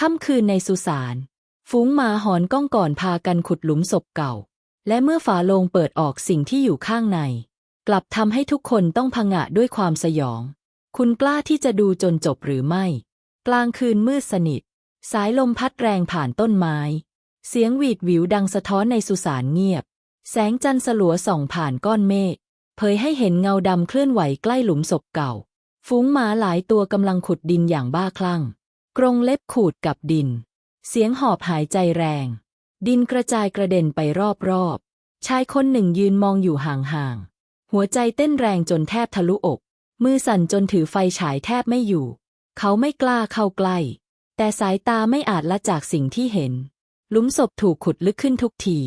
ค่ำคืนในสุสานฝูงหมาหอนก้องก่อนพากันขุดหลุมศพเก่า และเมื่อฝาโลงเปิดออกสิ่งที่อยู่ข้างใน กลับทำให้ทุกคนต้องผงะด้วยความสยอง คุณกล้าที่จะดูจนจบหรือไม่ กลางคืนมืดสนิท สายลมพัดแรงผ่านต้นไม้ เสียงหวีดหวิวดังสะท้อนในสุสานเงียบ แสงจันทร์สลัวส่องผ่านก้อนเมฆเผยให้เห็นเงาดำเคลื่อนไหวใกล้หลุมศพเก่า ฝูงหมาหลายตัวกำลังขุดดินอย่างบ้าคลั่ง กรงเล็บขูดกับดิน เสียงหอบหายใจแรง ดินกระจายกระเด็นไปรอบๆ ชายคนหนึ่งยืนมองอยู่ห่างๆ หัวใจเต้นแรงจนแทบทะลุอก มือสั่นจนถือไฟฉายแทบไม่อยู่ เขาไม่กล้าเข้าใกล้ แต่สายตาไม่อาจละจากสิ่งที่เห็น หลุมศพถูกขุดลึกขึ้นทุกที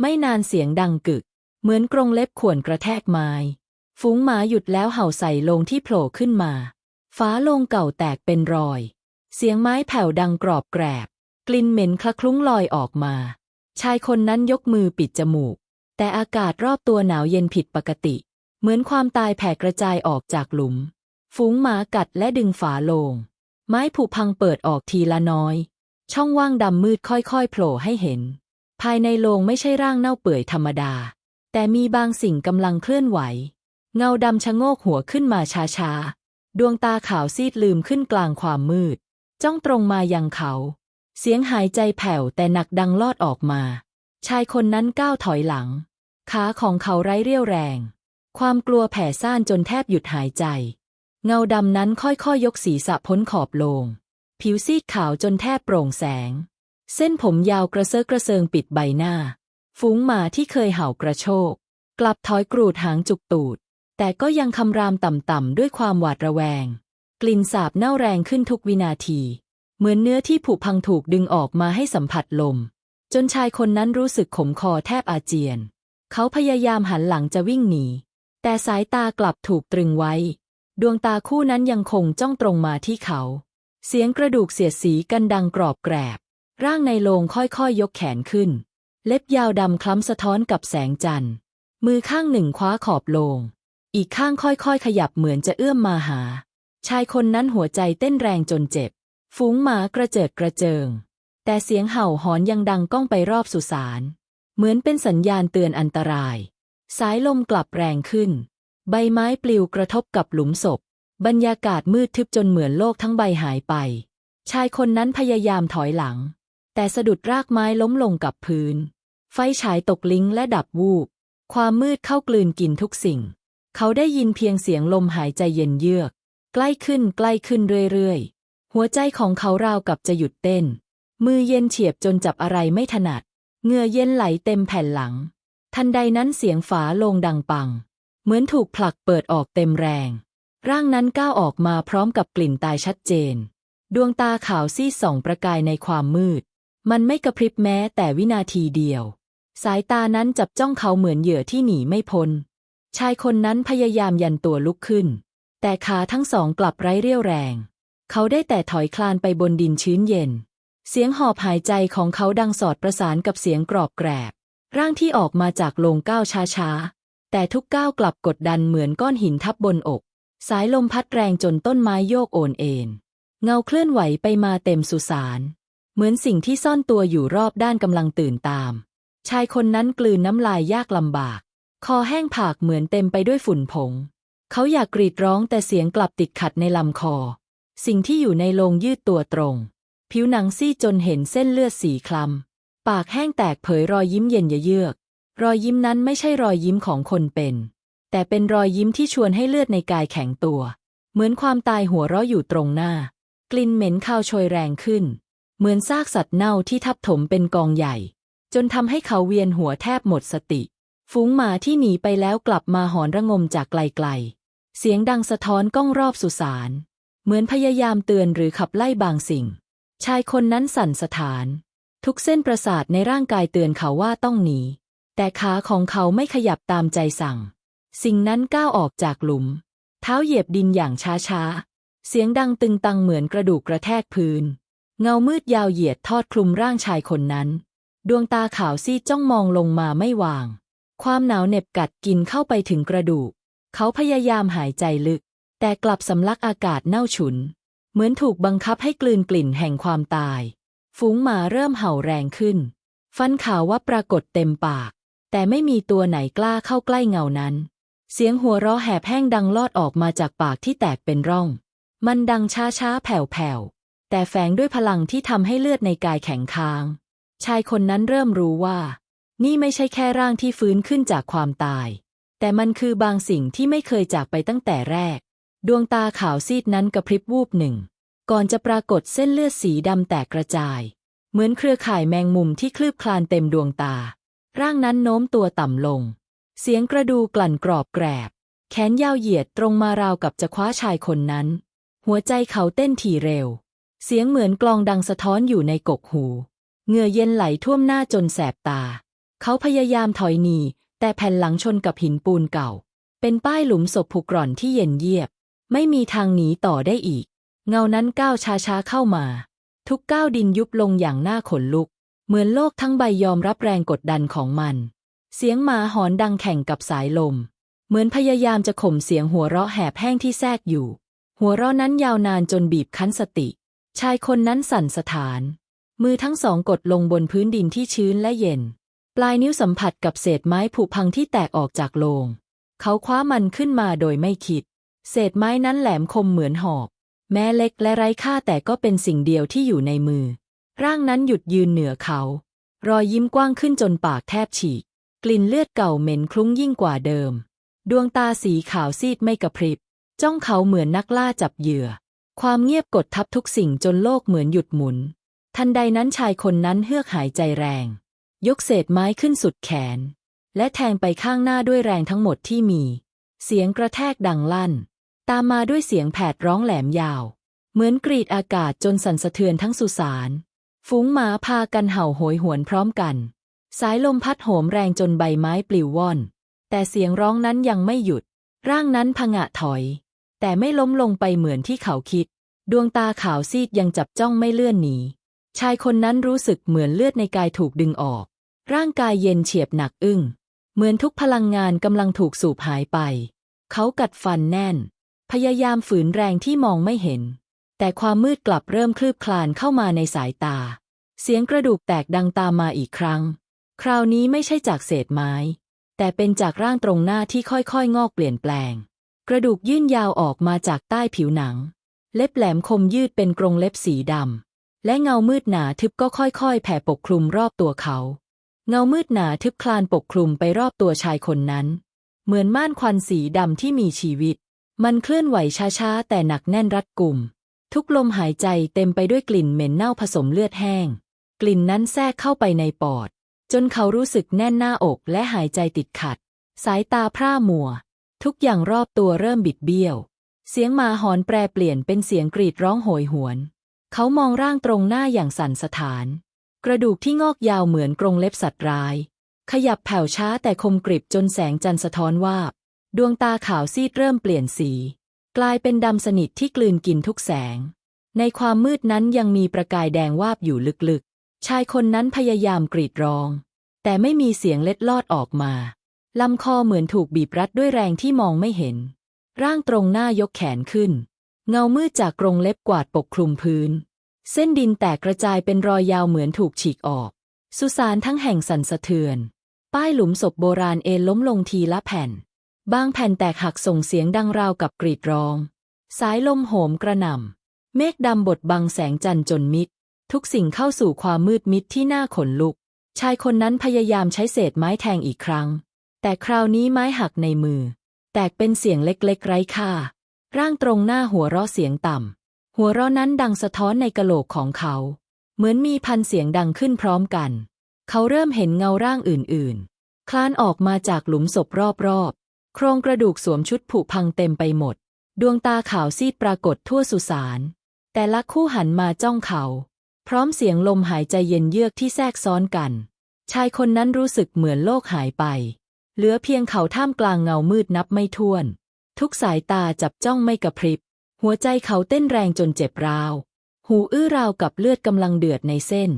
ไม่นานเสียงดังกึก เหมือนกรงเล็บข่วนกระแทกไม้ ฝูงหมาหยุดแล้วเห่าใส่ลงที่โผล่ขึ้นมา ฟ้าลงเก่าแตกเป็นรอย เสียงไม้แผ่วดังกรอบแกรบ กลิ่นเหม็นคละคลุ้งลอยออกมา ชายคนนั้นยกมือปิดจมูก แต่อากาศรอบตัวหนาวเย็นผิดปกติ เหมือนความตายแผ่กระจายออกจากหลุม ฝูงหมากัดและดึงฝาโลง ไม้ผุพังเปิดออกทีละน้อย ช่องว่างดำมืดค่อยๆโผล่ให้เห็น ภายในโลงไม่ใช่ร่างเน่าเปื่อยธรรมดา แต่มีบางสิ่งกำลังเคลื่อนไหว เงาดำชะโงกหัวขึ้นมาช้าๆ ดวงตาขาวซีดลืมขึ้นกลางความมืด จ้องตรงมายังเขา เสียงหายใจแผ่วแต่หนักดังลอดออกมา ชายคนนั้นก้าวถอยหลัง ขาของเขาไร้เรี่ยวแรง ความกลัวแผ่ซ่านจนแทบหยุดหายใจ เงาดำนั้นค่อยๆยยกศีรษะพ้นขอบโลง ผิวซีดขาวจนแทบโปร่งแสง เส้นผมยาวกระเซาะกระเซิงปิดใบหน้า ฝูงหมาที่เคยเห่ากระโชก กลับถอยกรูดหางจุกตูด แต่ก็ยังคำรามต่ำๆด้วยความหวาดระแวง กลิ่นสาบเน่าแรงขึ้นทุกวินาที เหมือนเนื้อที่ผุพังถูกดึงออกมาให้สัมผัสลม จนชายคนนั้นรู้สึกขมคอแทบอาเจียน เขาพยายามหันหลังจะวิ่งหนี แต่สายตากลับถูกตรึงไว้ ดวงตาคู่นั้นยังคงจ้องตรงมาที่เขา เสียงกระดูกเสียดสีกันดังกรอบแกรบ ร่างในโลงค่อยๆยยกแขนขึ้น เล็บยาวดำคล้ำสะท้อนกับแสงจันทร์ มือข้างหนึ่งคว้าขอบโลง อีกข้างค่อยๆ ขยับเหมือนจะเอื้อมมาหา ชายคนนั้นหัวใจเต้นแรงจนเจ็บ ฝูงหมากระเจิดกระเจิง แต่เสียงเห่าหอนยังดังก้องไปรอบสุสาน เหมือนเป็นสัญญาณเตือนอันตราย สายลมกลับแรงขึ้น ใบไม้ปลิวกระทบกับหลุมศพ บรรยากาศมืดทึบจนเหมือนโลกทั้งใบหายไป ชายคนนั้นพยายามถอยหลัง แต่สะดุดรากไม้ล้มลงกับพื้น ไฟฉายตกลิงและดับวูบ ความมืดเข้ากลืนกินทุกสิ่ง เขาได้ยินเพียงเสียงลมหายใจเย็นเยือก ใกล้ขึ้นใกล้ขึ้นเรื่อยๆ หัวใจของเขาราวกับจะหยุดเต้น มือเย็นเฉียบจนจับอะไรไม่ถนัดเหงื่อเย็นไหลเต็มแผ่นหลัง ทันใดนั้นเสียงฝาโลงดังปัง เหมือนถูกผลักเปิดออกเต็มแรง ร่างนั้นก้าวออกมาพร้อมกับกลิ่นตายชัดเจน ดวงตาขาวซีดส่องประกายในความมืด มันไม่กระพริบแม้แต่วินาทีเดียว สายตานั้นจับจ้องเขาเหมือนเหยื่อที่หนีไม่พ้นชายคนนั้นพยายามยันตัวลุกขึ้น แต่ขาทั้งสองกลับไร้เรี่ยวแรง เขาได้แต่ถอยคลานไปบนดินชื้นเย็น เสียงหอบหายใจของเขาดังสอดประสานกับเสียงกรอบแกรบ ร่างที่ออกมาจากโลงก้าวช้าๆ แต่ทุกก้าวกลับกดดันเหมือนก้อนหินทับบนอก สายลมพัดแรงจนต้นไม้โยกโอนเอ็นเงาเคลื่อนไหวไปมาเต็มสุสาน เหมือนสิ่งที่ซ่อนตัวอยู่รอบด้านกำลังตื่นตาม ชายคนนั้นกลืนน้ำลายยากลำบาก คอแห้งผากเหมือนเต็มไปด้วยฝุ่นผง เขาอยากกรีดร้องแต่เสียงกลับติดขัดในลำคอ สิ่งที่อยู่ในโลงยืดตัวตรง ผิวหนังซีดจนเห็นเส้นเลือดสีคล้ำปากแห้งแตกเผยรอยยิ้มเย็นเยือก รอยยิ้มนั้นไม่ใช่รอยยิ้มของคนเป็น แต่เป็นรอยยิ้มที่ชวนให้เลือดในกายแข็งตัว เหมือนความตายหัวเราะอยู่ตรงหน้า กลิ่นเหม็นคาวโชยแรงขึ้น เหมือนซากสัตว์เน่าที่ทับถมเป็นกองใหญ่ จนทำให้เขาเวียนหัวแทบหมดสติ ฝูงหมาที่หนีไปแล้วกลับมาหอนระงมจากไกลๆ เสียงดังสะท้อนก้องรอบสุสาน เหมือนพยายามเตือนหรือขับไล่บางสิ่ง ชายคนนั้นสั่นสถาน ทุกเส้นประสาทในร่างกายเตือนเขาว่าต้องหนี แต่ขาของเขาไม่ขยับตามใจสั่ง สิ่งนั้นก้าวออกจากหลุม เท้าเหยียบดินอย่างช้าๆ เสียงดังตึงตังเหมือนกระดูกกระแทกพื้น เงามืดยาวเหยียดทอดคลุมร่างชายคนนั้น ดวงตาขาวซีดจ้องมองลงมาไม่วาง ความหนาวเหน็บกัดกินเข้าไปถึงกระดูก เขาพยายามหายใจลึก แต่กลับสำลักอากาศเน่าฉุน เหมือนถูกบังคับให้กลืนกลิ่นแห่งความตาย ฝูงหมาเริ่มเห่าแรงขึ้น ฟันขาวว่าปรากฏเต็มปาก แต่ไม่มีตัวไหนกล้าเข้าใกล้เงานั้น เสียงหัวเราะแหบแห้งดังลอดออกมาจากปากที่แตกเป็นร่อง มันดังช้าช้าๆแผ่วแผ่วๆแต่แฝงด้วยพลังที่ทำให้เลือดในกายแข็งค้าง ชายคนนั้นเริ่มรู้ว่า นี่ไม่ใช่แค่ร่างที่ฟื้นขึ้นจากความตาย แต่มันคือบางสิ่งที่ไม่เคยจากไปตั้งแต่แรก ดวงตาขาวซีดนั้นกระพริบวูบหนึ่ง ก่อนจะปรากฏเส้นเลือดสีดำแตกกระจาย เหมือนเครือข่ายแมงมุมที่คลืบคลานเต็มดวงตา ร่างนั้นโน้มตัวต่ำลง เสียงกระดูกลั่นกรอบแกรบ แขนยาวเหยียดตรงมาราวกับจะคว้าชายคนนั้น หัวใจเขาเต้นถี่เร็ว เสียงเหมือนกลองดังสะท้อนอยู่ในกกหู เหงื่อเย็นไหลท่วมหน้าจนแสบตา เขาพยายามถอยหนี แต่แผ่นหลังชนกับหินปูนเก่า เป็นป้ายหลุมศพผุกร่อนที่เย็นเยียบ ไม่มีทางหนีต่อได้อีก เงานั้นก้าวช้าๆเข้ามา ทุกก้าวดินยุบลงอย่างน่าขนลุก เหมือนโลกทั้งใบยอมรับแรงกดดันของมัน เสียงหมาหอนดังแข่งกับสายลม เหมือนพยายามจะข่มเสียงหัวเราะแหบแห้งที่แทรกอยู่ หัวเราะนั้นยาวนานจนบีบคั้นสติ ชายคนนั้นสั่นสถาน มือทั้งสองกดลงบนพื้นดินที่ชื้นและเย็น ปลายนิ้วสัมผัสกับเศษไม้ผุพังที่แตกออกจากโลง เขาคว้ามันขึ้นมาโดยไม่คิด เศษไม้นั้นแหลมคมเหมือนหอก แม้เล็กและไร้ค่าแต่ก็เป็นสิ่งเดียวที่อยู่ในมือ ร่างนั้นหยุดยืนเหนือเขา รอยยิ้มกว้างขึ้นจนปากแทบฉีก กลิ่นเลือดเก่าเหม็นคลุ้งยิ่งกว่าเดิม ดวงตาสีขาวซีดไม่กระพริบ จ้องเขาเหมือนนักล่าจับเหยื่อ ความเงียบกดทับทุกสิ่งจนโลกเหมือนหยุดหมุน ทันใดนั้นชายคนนั้นเฮือกหายใจแรง ยกเศษไม้ขึ้นสุดแขน และแทงไปข้างหน้าด้วยแรงทั้งหมดที่มี เสียงกระแทกดังลั่น ตามมาด้วยเสียงแผดร้องแหลมยาว เหมือนกรีดอากาศจนสั่นสะเทือนทั้งสุสานฝูงหมาพากันเห่าโหยหวนพร้อมกัน สายลมพัดโหมแรงจนใบไม้ปลิวว่อน แต่เสียงร้องนั้นยังไม่หยุด ร่างนั้นผงะถอย แต่ไม่ล้มลงไปเหมือนที่เขาคิด ดวงตาขาวซีดยังจับจ้องไม่เลื่อนหนีชายคนนั้นรู้สึกเหมือนเลือดในกายถูกดึงออก ร่างกายเย็นเฉียบหนักอึ้ง เหมือนทุกพลังงานกำลังถูกสูบหายไป เขากัดฟันแน่น พยายามฝืนแรงที่มองไม่เห็น แต่ความมืดกลับเริ่มคลืบคลานเข้ามาในสายตา เสียงกระดูกแตกดังตามมาอีกครั้ง คราวนี้ไม่ใช่จากเศษไม้ แต่เป็นจากร่างตรงหน้าที่ค่อยๆ งอกเปลี่ยนแปลง กระดูกยื่นยาวออกมาจากใต้ผิวหนัง เล็บแหลมคมยืดเป็นกรงเล็บสีดำและเงามืดหนาทึบก็ค่อยๆ แผ่ปกคลุมรอบตัวเขา เงามืดหนาทึบคลานปกคลุมไปรอบตัวชายคนนั้น เหมือนม่านควันสีดำที่มีชีวิต มันเคลื่อนไหวช้าๆ แต่หนักแน่นรัดกุม ทุกลมหายใจเต็มไปด้วยกลิ่นเหม็นเน่าผสมเลือดแห้ง กลิ่นนั้นแทรกเข้าไปในปอด จนเขารู้สึกแน่นหน้าอกและหายใจติดขัด สายตาพร่ามัว ทุกอย่างรอบตัวเริ่มบิดเบี้ยว เสียงมาหอนแปรเปลี่ยนเป็นเสียงกรีดร้องโหยหวน เขามองร่างตรงหน้าอย่างสั่นสะท้าน กระดูกที่งอกยาวเหมือนกรงเล็บสัตว์ร้าย ขยับแผ่วช้าแต่คมกริบจนแสงจันทร์สะท้อนวาบ ดวงตาขาวซีดเริ่มเปลี่ยนสี กลายเป็นดำสนิทที่กลืนกินทุกแสง ในความมืดนั้นยังมีประกายแดงวาบอยู่ลึกๆ ชายคนนั้นพยายามกรีดร้อง แต่ไม่มีเสียงเล็ดลอดออกมาลำคอเหมือนถูกบีบรัดด้วยแรงที่มองไม่เห็น ร่างตรงหน้ายกแขนขึ้น เงามืดจากกรงเล็บกวาดปกคลุมพื้น เส้นดินแตกกระจายเป็นรอยยาวเหมือนถูกฉีกออก สุสานทั้งแห่งสั่นสะเทือน ป้ายหลุมศพโบราณเอนล้มลงทีละแผ่น บางแผ่นแตกหักส่งเสียงดังราวกับกรีดร้อง สายลมโหมกระหน่ำ เมฆดำบดบังแสงจันทร์จนมิด ทุกสิ่งเข้าสู่ความมืดมิดที่น่าขนลุก ชายคนนั้นพยายามใช้เศษไม้แทงอีกครั้ง แต่คราวนี้ไม้หักในมือ แตกเป็นเสียงเล็กๆ ไร้ค่า ร่างตรงหน้าหัวเราะเสียงต่ำ หัวเราะนั้นดังสะท้อนในกะโหลกของเขา เหมือนมีพันเสียงดังขึ้นพร้อมกัน เขาเริ่มเห็นเงาร่างอื่นๆ คลานออกมาจากหลุมศพรอบๆ โครงกระดูกสวมชุดผุพังเต็มไปหมด ดวงตาขาวซีดปรากฏทั่วสุสาน แต่ละคู่หันมาจ้องเขา พร้อมเสียงลมหายใจเย็นเยือกที่แทรกซ้อนกัน ชายคนนั้นรู้สึกเหมือนโลกหายไป เหลือเพียงเขาท่ามกลางเงามืดนับไม่ถ้วน ทุกสายตาจับจ้องไม่กระพริบ หัวใจเขาเต้นแรงจนเจ็บราว หูอื้อราวกับเลือดกำลังเดือดในเส้น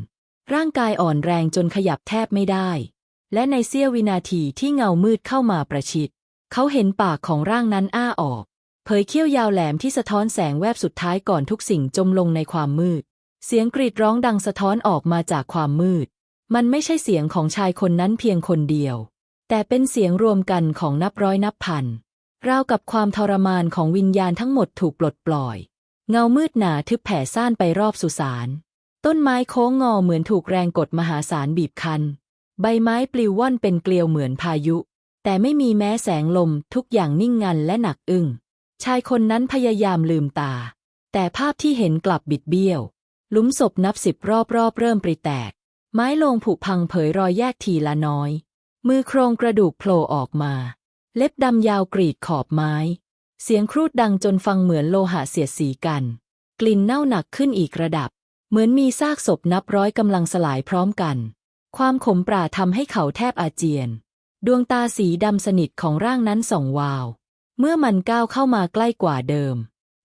ร่างกายอ่อนแรงจนขยับแทบไม่ได้ และในเสี้ยววินาทีที่เงามืดเข้ามาประชิด เขาเห็นปากของร่างนั้นอ้าออก เผยเขี้ยวยาวแหลมที่สะท้อนแสงแวบสุดท้ายก่อนทุกสิ่งจมลงในความมืด เสียงกรีดร้องดังสะท้อนออกมาจากความมืด มันไม่ใช่เสียงของชายคนนั้นเพียงคนเดียว แต่เป็นเสียงรวมกันของนับร้อยนับพัน ราวกับความทรมานของวิญญาณทั้งหมดถูกปลดปล่อย เงามืดหนาทึบแผ่ซ่านไปรอบสุสานต้นไม้โค้งงอเหมือนถูกแรงกดมหาศาลบีบคั้น ใบไม้ปลิวว่อนเป็นเกลียวเหมือนพายุ แต่ไม่มีแม้แสงลมทุกอย่างนิ่งงันและหนักอึ้ง ชายคนนั้นพยายามลืมตา แต่ภาพที่เห็นกลับบิดเบี้ยวหลุมศพนับสิบรอบรอบๆเริ่มปริแตก ไม้ลงผุพังเผยรอยแยกทีละน้อย มือโครงกระดูกโผล่ออกมา เล็บดำยาวกรีดขอบไม้ เสียงครูดดังจนฟังเหมือนโลหะเสียดสีกัน กลิ่นเน่าหนักขึ้นอีกระดับ เหมือนมีซากศพนับร้อยกำลังสลายพร้อมกัน ความขมปราทำให้เขาแทบอาเจียน ดวงตาสีดำสนิทของร่างนั้นส่องวาว เมื่อมันก้าวเข้ามาใกล้กว่าเดิม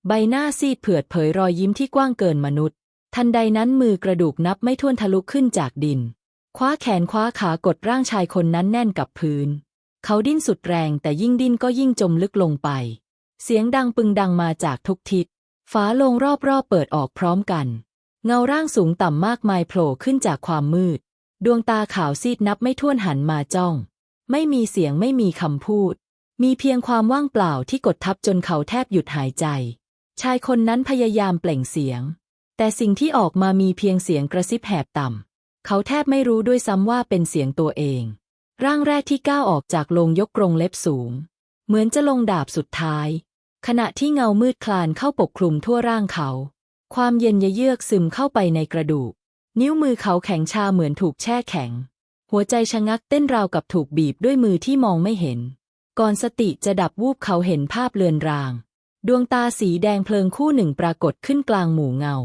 ใบหน้าซีดเผือดเผยรอยยิ้มที่กว้างเกินมนุษย์ ทันใดนั้นมือกระดูกนับไม่ถ้วนทะลุขึ้นจากดิน คว้าแขนคว้าขากดร่างชายคนนั้นแน่นกับพื้น เขาดิ้นสุดแรงแต่ยิ่งดิ้นก็ยิ่งจมลึกลงไป เสียงดังปึงดังมาจากทุกทิศฝาลงรอบๆเปิดออกพร้อมกัน เงาร่างสูงต่ำมากมายโผล่ขึ้นจากความมืด ดวงตาขาวซีดนับไม่ถ้วนหันมาจ้อง ไม่มีเสียงไม่มีคำพูด มีเพียงความว่างเปล่าที่กดทับจนเขาแทบหยุดหายใจ ชายคนนั้นพยายามเปล่งเสียง แต่สิ่งที่ออกมามีเพียงเสียงกระซิบแหบต่ำเขาแทบไม่รู้ด้วยซ้ำว่าเป็นเสียงตัวเอง ร่างแรกที่ก้าวออกจากโลงยกกรงเล็บสูง เหมือนจะลงดาบสุดท้าย ขณะที่เงามืดคลานเข้าปกคลุมทั่วร่างเขา ความเย็นยเยือกซึมเข้าไปในกระดูก นิ้วมือเขาแข็งชาเหมือนถูกแช่แข็ง หัวใจชะงักเต้นราวกับถูกบีบด้วยมือที่มองไม่เห็น ก่อนสติจะดับวูบเขาเห็นภาพเลือนราง ดวงตาสีแดงเพลิงคู่หนึ่งปรากฏขึ้นกลางหมู่เงา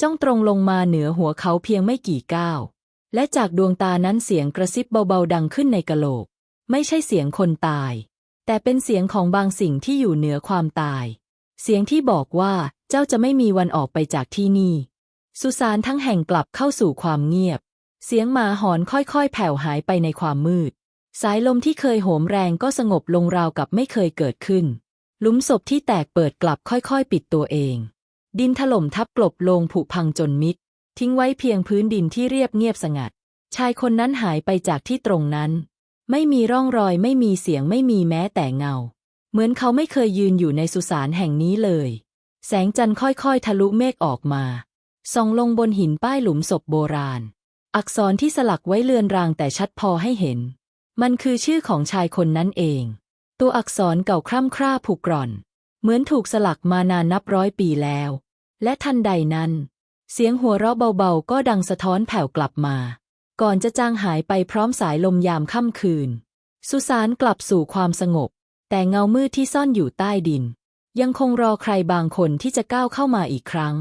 จ้องตรงลงมาเหนือหัวเขาเพียงไม่กี่ก้าว และจากดวงตานั้นเสียงกระซิบเบาๆดังขึ้นในกะโหลก ไม่ใช่เสียงคนตาย แต่เป็นเสียงของบางสิ่งที่อยู่เหนือความตาย เสียงที่บอกว่าเจ้าจะไม่มีวันออกไปจากที่นี่ สุสานทั้งแห่งกลับเข้าสู่ความเงียบ เสียงหมาหอนค่อยๆ แผ่วหายไปในความมืด สายลมที่เคยโหมแรงก็สงบลงราวกับไม่เคยเกิดขึ้นหลุมศพที่แตกเปิดกลับค่อยๆ ปิดตัวเอง ดินถล่มทับกลบลงผุพังจนมิด ทิ้งไว้เพียงพื้นดินที่เรียบเงียบสงัด ชายคนนั้นหายไปจากที่ตรงนั้น ไม่มีร่องรอยไม่มีเสียงไม่มีแม้แต่เงา เหมือนเขาไม่เคยยืนอยู่ในสุสานแห่งนี้เลย แสงจันทร์ค่อยๆ ทะลุเมฆออกมาส่องลงบนหินป้ายหลุมศพโบราณ อักษรที่สลักไว้เลือนรางแต่ชัดพอให้เห็น มันคือชื่อของชายคนนั้นเอง ตัวอักษรเก่าคร่ำคร่าผุกร่อน เหมือนถูกสลักมานานนับร้อยปีแล้ว และทันใดนั้น เสียงหัวเราะเบาๆ ก็ดังสะท้อนแผ่วกลับมา ก่อนจะจางหายไปพร้อมสายลมยามค่ำคืน สุสานกลับสู่ความสงบ แต่เงามืดที่ซ่อนอยู่ใต้ดิน ยังคงรอใครบางคนที่จะก้าวเข้ามาอีกครั้ง